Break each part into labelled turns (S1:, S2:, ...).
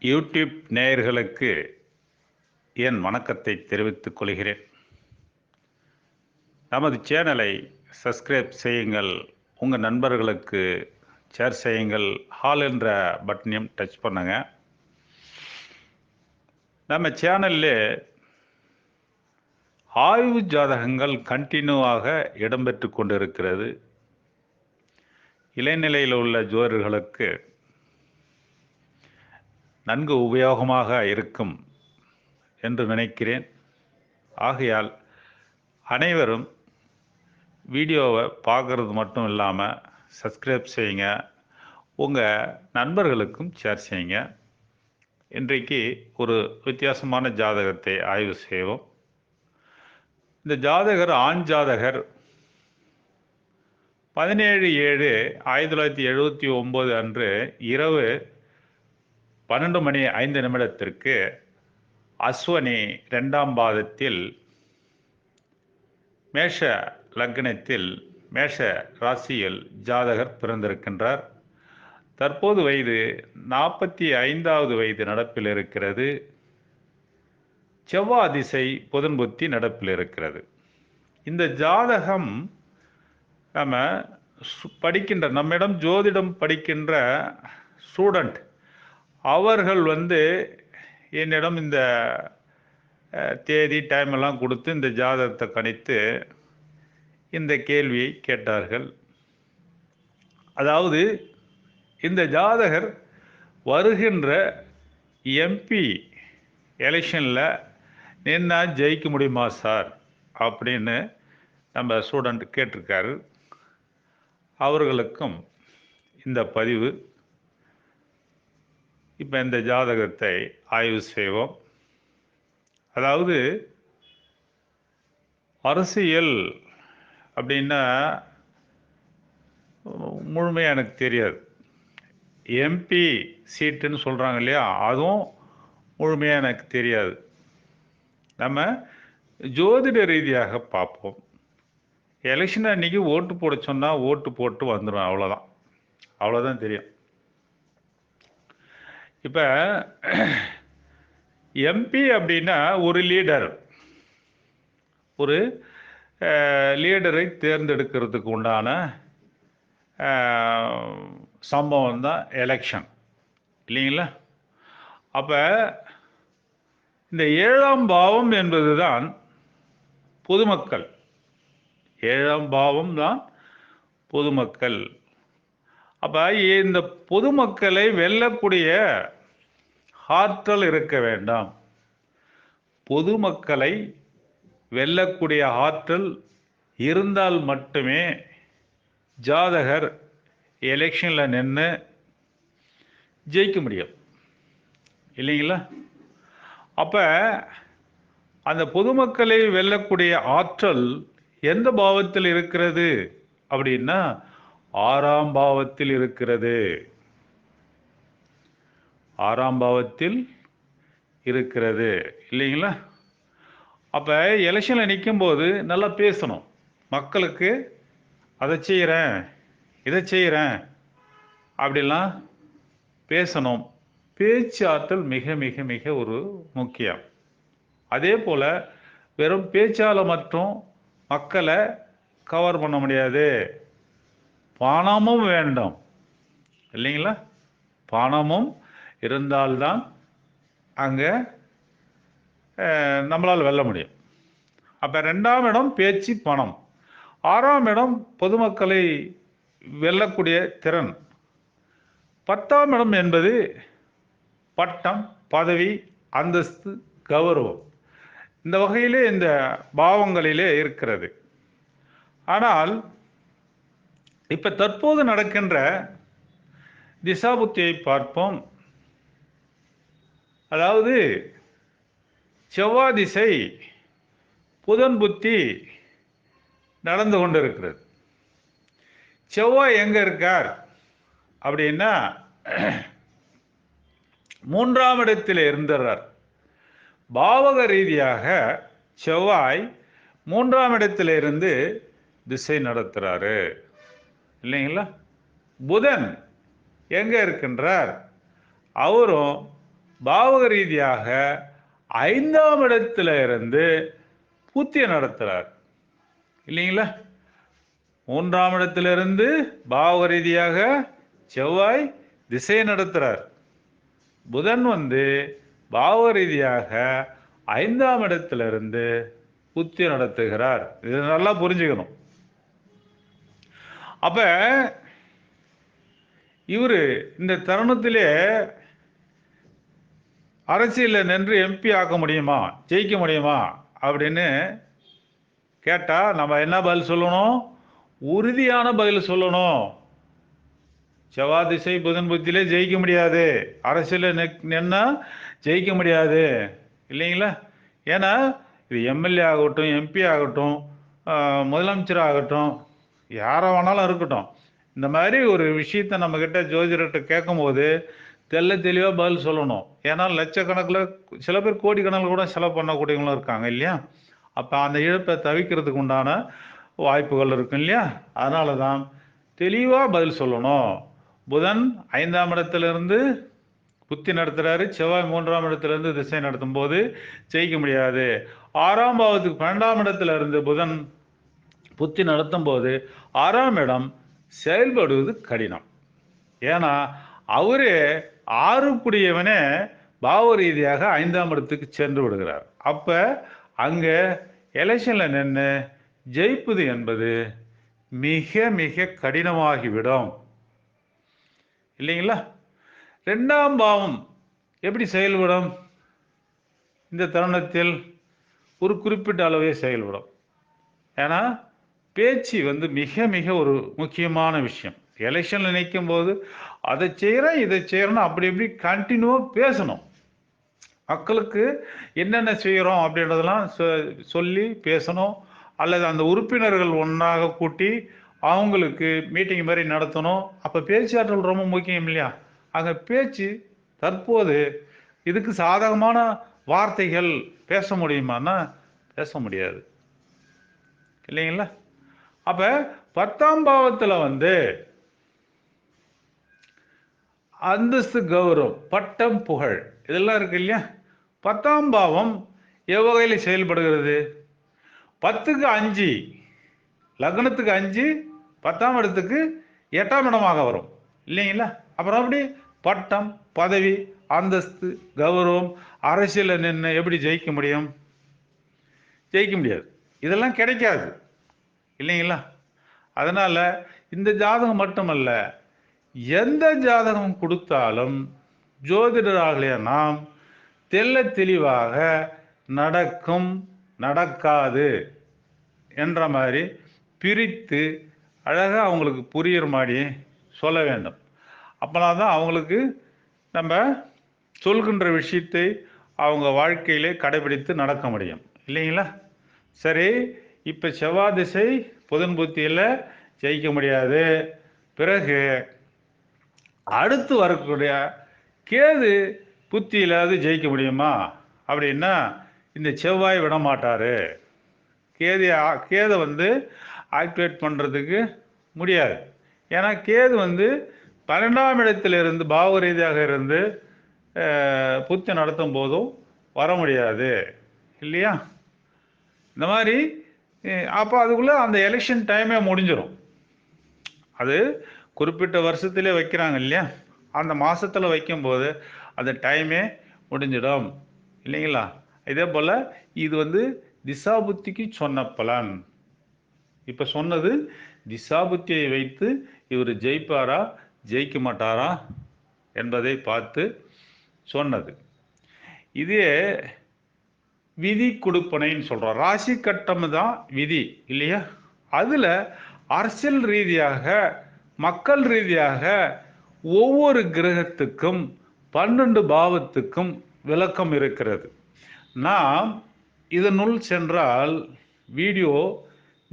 S1: YouTube நேயர்களுக்கு என் வணக்கத்தை தெரிவித்துக் கொள்கிறேன். நமது சேனலை சப்ஸ்கிரைப் செய்யுங்கள் உங்கள் நண்பர்களுக்கு ஷேர் செய்யுங்கள் ஹால் என்ற பட்டனையும் டச் பண்ணுங்க. நம்ம சேனலில் ஆய்வு ஜாதகங்கள் கண்டினியூவாக இடம்பெற்று கொண்டிருக்கிறது. இளைநிலையில் உள்ள ஜோரர்களுக்கு நன்கு உபயோகமாக இருக்கும் என்று நினைக்கிறேன். ஆகையால் அனைவரும் வீடியோவை பார்க்குறது மட்டும் இல்லாமல் சப்ஸ்கிரைப் செய்யுங்க. உங்கள் நண்பர்களுக்கும் ஷேர் செய்யுங்க. இன்றைக்கு ஒரு வித்தியாசமான ஜாதகத்தை ஆய்வு செய்வோம். இந்த ஜாதகர் ஆண் ஜாதகர் பதினேழு ஏழு ஆயிரத்தி தொள்ளாயிரத்தி எழுபத்தி ஒம்பது அன்று இரவு பன்னெண்டு மணி ஐந்து நிமிடத்திற்கு அஸ்வனி ரெண்டாம் பாதத்தில் மேஷ லக்னத்தில் மேஷ ராசியில் ஜாதகர் பிறந்திருக்கின்றார். தற்போது வயது நாற்பத்தி ஐந்தாவது வயது நடப்பில் இருக்கிறது. செவ்வாய் திசை புதன்புத்தி நடப்பில் இருக்கிறது. இந்த ஜாதகம் நம்ம சு- படிக்கின்ற நம்மிடம் ஜோதிடம் படிக்கின்ற ஸ்டூடெண்ட் அவர்கள் வந்து என்னிடம் இந்த தேதி டைம் எல்லாம் கொடுத்து இந்த ஜாதகத்தை கணித்து இந்த கேள்வியை கேட்டார்கள். அதாவது இந்த ஜாதகர் வருகின்ற எம்பி எலெக்ஷனில் நின்னா ஜெயிக்க முடியுமா சார் அப்படின்னு நம்ம ஸ்டூடெண்ட் கேட்டிருக்காரு. அவர்களுக்கும் இந்த பதிவு இப்போ இந்த ஜாதகத்தை ஆய்வு செய்வோம். அதாவது அரசியல் அப்படின்னா முழுமையாக எனக்கு தெரியாது. எம்பி சீட்டுன்னு சொல்கிறாங்க இல்லையா? அதுவும் முழுமையாக எனக்கு தெரியாது. நம்ம ஜோதிட ரீதியாக பார்ப்போம். எலெக்ஷன் அன்றைக்கி ஓட்டு போட சொன்னால் ஓட்டு போட்டு வந்துடும் அவ்வளோதான் அவ்வளோதான் தெரியும். இப்போ எம்பி அப்படின்னா ஒரு லீடர் ஒரு லீடரை தேர்ந்தெடுக்கிறதுக்கு உண்டான சம்பவம் தான் எலெக்ஷன் இல்லைங்களா? அப்போ இந்த ஏழாம் பாவம் என்பது தான் பொதுமக்கள். ஏழாம் பாவம் தான் பொதுமக்கள். அப்போ இந்த பொதுமக்களை வெல்லக்கூடிய ஆற்றல் இருக்க வேண்டாம். பொதுமக்களை வெல்லக்கூடிய ஆற்றல் இருந்தால் மட்டுமே ஜாதகர் எலெக்ஷனில் நின்று ஜெயிக்க முடியும். இல்லைங்களா? அப்போ அந்த பொதுமக்களை வெல்லக்கூடிய ஆற்றல் எந்த பாவத்தில் இருக்கிறது அப்படின்னா ஆறாம் பாவத்தில் இருக்கிறது. ஆறாம் பாவத்தில் இருக்கிறது. இல்லைங்களா? அப்போ எலெக்ஷனில் நிற்கும்போது நல்லா பேசணும். மக்களுக்கு அதை செய்கிறேன் இதை செய்கிறேன் அப்படிலாம் பேசணும். பேச்சு ஆற்றல் மிக மிக மிக ஒரு முக்கியம். அதே போல் வெறும் பேச்சால் மட்டும் மக்களை கவர் பண்ண முடியாது. பணமும் வேண்டும். இல்லைங்களா? பணமும் இருந்தால்தான் அங்கே நம்மளால் வெல்ல முடியும். அப்போ ரெண்டாம் இடம் பேச்சு பணம். ஆறாம் இடம் பொதுமக்களை வெல்லக்கூடிய திறன். பத்தாம் இடம் என்பது பட்டம் பதவி அந்தஸ்து கௌரவம். இந்த வகையிலே இந்த பாவங்களிலே இருக்கிறது. ஆனால் இப்ப தற்போது நடக்கின்ற திசாபுத்தியை பார்ப்போம். அதாவது செவ்வாய் திசை புதன் புத்தி நடந்து கொண்டிருக்கிறது. செவ்வாய் எங்க இருக்கார்? அப்படின்னா மூன்றாம் இடத்தில் இருந்துறார். பாவக ரீதியாக செவ்வாய் மூன்றாம் இடத்திலிருந்து திசை நடத்துகிறாரு இல்லைங்களா? புதன் எங்கே இருக்கின்றார்? அவரும் பாவக ரீதியாக ஐந்தாம் இடத்துல இருந்து புத்திய நடத்துகிறார் இல்லைங்களா? மூன்றாம் இடத்திலிருந்து பாவக ரீதியாக செவ்வாய் திசை நடத்துகிறார் புதன் வந்து பாவ ரீதியாக ஐந்தாம் இடத்திலிருந்து புத்தி நடத்துகிறார் இது நல்லா புரிஞ்சுக்கணும். அப்போ இவர் இந்த தருணத்திலே அரசியலில் நின்று எம்பி ஆக்க முடியுமா? ஜெயிக்க முடியுமா? அப்படின்னு கேட்டால் நம்ம என்ன பதில் சொல்லணும்? உறுதியான பதில் சொல்லணும். செவ்வாய் திசை புதன் புத்தியிலே ஜெயிக்க முடியாது. அரசியலில் நின்னா ஜெயிக்க முடியாது. இல்லைங்களா? ஏன்னா இது எம்எல்ஏ ஆகட்டும் எம்பி ஆகட்டும் முதலமைச்சர் ஆகட்டும் யாரை வேணாலும் இருக்கட்டும். இந்த மாதிரி ஒரு விஷயத்த நம்மக்கிட்ட ஜோதிடர்கிட்ட கேட்கும்போது தெள்ள தெளிவாக பதில் சொல்லணும். ஏன்னா லட்சக்கணக்கில் சில பேர் கோடிக்கணக்கில் கூட செலவு பண்ணக்கூடியவங்களும் இருக்காங்க இல்லையா? அப்போ அந்த இழப்பை தவிர்க்கிறதுக்கு உண்டான வாய்ப்புகள் இருக்கும் இல்லையா? அதனால தான் தெளிவாக பதில் சொல்லணும். புதன் ஐந்தாம் இடத்துலேருந்து புத்தி நடத்துகிறாரு செவ்வாய் மூன்றாம் இடத்துலேருந்து திசை நடத்தும் போது ஜெயிக்க முடியாது. ஆறாம் பாவத்துக்கு பன்னெண்டாம் இடத்துல இருந்து புதன் புத்தி நடத்தும் போது ஆறாம் இடம் செயல்படுவது கடினம். ஏன்னா அவரே ஆறுக்குடியவனே பாவ ரீதியாக ஐந்தாம் இடத்துக்கு சென்று விடுகிறார். அப்போ அங்கே எலெக்ஷனில் நின்று ஜெயிப்பது என்பது மிக மிக கடினமாகிவிடும். இல்லைங்களா? ரெண்டாம் பாவம் எப்படி செயல்படும்? இந்த தருணத்தில் ஒரு குறிப்பிட்ட அளவே செயல்படும். ஏன்னா பேச்சு வந்து மிக மிக ஒரு முக்கியமான விஷயம். எலெக்ஷனில் நிற்கும் போது அதை செய்கிறேன் இதை செய்கிறேன்னு அப்படி இப்படி கண்டினியூவாக பேசணும். மக்களுக்கு என்னென்ன செய்கிறோம் அப்படின்றதெல்லாம் சொ- சொல்லி பேசணும். அல்லது அந்த உறுப்பினர்கள் ஒன்றாக கூட்டி அவங்களுக்கு மீட்டிங் மாதிரி நடத்தணும். அப்போ பேச்சாற்றல் ரொம்ப முக்கியம் இல்லையா? அங்கே பேச்சு தற்போது இதுக்கு சாதகமான வார்த்தைகள் பேச முடியுமான்னா பேச முடியாது. இல்லைங்களா? அப்ப பத்தாம் பாவத்துல வந்து அந்தஸ்து கௌரவம் பட்டம் புகழ் இதெல்லாம் இருக்கு இல்லையா? பத்தாம் பாவம் எவ்வகையில் செயல்படுகிறது? பத்துக்கு அஞ்சு லக்னத்துக்கு அஞ்சு பத்தாம் இடத்துக்கு எட்டாம் இடமாக வரும். இல்லைங்களா? அப்புறம் அப்படி பட்டம் பதவி அந்தஸ்து கௌரவம் அரசியலில் நின்று எப்படி ஜெயிக்க முடியும்? ஜெயிக்க முடியாது. இதெல்லாம் கிடைக்காது. இல்லைங்களா? அதனால இந்த ஜாதகம் மட்டுமல்ல எந்த ஜாதகம் கொடுத்தாலும் ஜோதிடராகிய நாம் தெள்ள தெளிவாக நடக்கும் நடக்காது என்ற மாதிரி பிரித்து அழகாக அவங்களுக்கு புரியுற மாதிரி சொல்ல வேண்டும். அப்போனா தான் அவங்களுக்கு நம்ம சொல்கின்ற விஷயத்தை அவங்க வாழ்க்கையிலே கடைபிடித்து நடக்க முடியும். இல்லைங்களா? சரி இப்போ செவ்வாய் திசை புதன் புத்தியில் ஜெயிக்க முடியாது. பிறகு அடுத்து வரக்கூடிய கேது புத்தியிலாவது ஜெயிக்க முடியுமா? அப்படின்னா இந்த செவ்வாய் விட மாட்டார். கேது கேதை வந்து ஆக்டிவேட் பண்ணுறதுக்கு முடியாது. ஏன்னா கேது வந்து பன்னெண்டாம் இடத்துல இருந்து பாவ ரீதியாக இருந்து புத்தி நடத்தும் போதும் வர முடியாது. இல்லையா? இந்த மாதிரி அப்போ அதுக்குள்ளே அந்த எலெக்ஷன் டைமே முடிஞ்சிடும் அது குறிப்பிட்ட வருஷத்திலே வைக்கிறாங்க இல்லையா? அந்த மாதத்தில் வைக்கும்போது அந்த டைமே முடிஞ்சிடும். இல்லைங்களா? இதே போல் இது வந்து திசாபுத்திக்கு சொன்ன பலன். இப்போ சொன்னது திசாபுத்தியை வைத்து இவர் ஜெயிப்பாரா ஜெயிக்க மாட்டாரா என்பதை பார்த்து சொன்னது. இதே விதி கொடுப்பனைன்னு சொல்கிறோம் ராசி கட்டம் தான் விதி இல்லையா? அதில் அரசியல் ரீதியாக மக்கள் ரீதியாக ஒவ்வொரு கிரகத்துக்கும் பன்னெண்டு பாவத்துக்கும் விளக்கம் இருக்கிறது. நாம் இதனுள் சென்றால் வீடியோ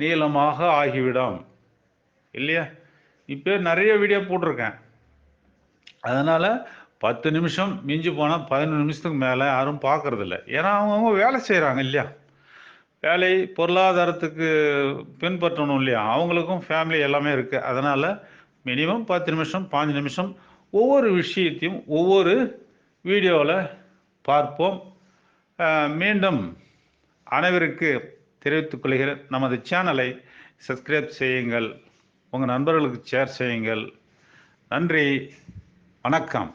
S1: நீளமாக ஆகிவிடும் இல்லையா? இப்போ நிறைய வீடியோ போட்டிருக்கேன். அதனால் பத்து நிமிஷம் மிஞ்சி போனால் பதினொன்று நிமிஷத்துக்கு மேலே யாரும் பார்க்குறதில்ல ஏன்னா அவங்கவுங்க வேலை செய்கிறாங்க இல்லையா? வேலை பொருளாதாரத்துக்கு பின்பற்றணும் இல்லையா? அவங்களுக்கும் ஃபேமிலி எல்லாமே இருக்குது அதனால் மினிமம் பத்து நிமிஷம் பாஞ்சு நிமிஷம் ஒவ்வொரு விஷயத்தையும் ஒவ்வொரு வீடியோவில் பார்ப்போம். மீண்டும் அனைவருக்கு தெரிவித்துக் கொள்கிறேன். நமது சேனலை சப்ஸ்கிரைப் செய்யுங்கள். உங்கள் நண்பர்களுக்கு ஷேர் செய்யுங்கள். நன்றி. வணக்கம்.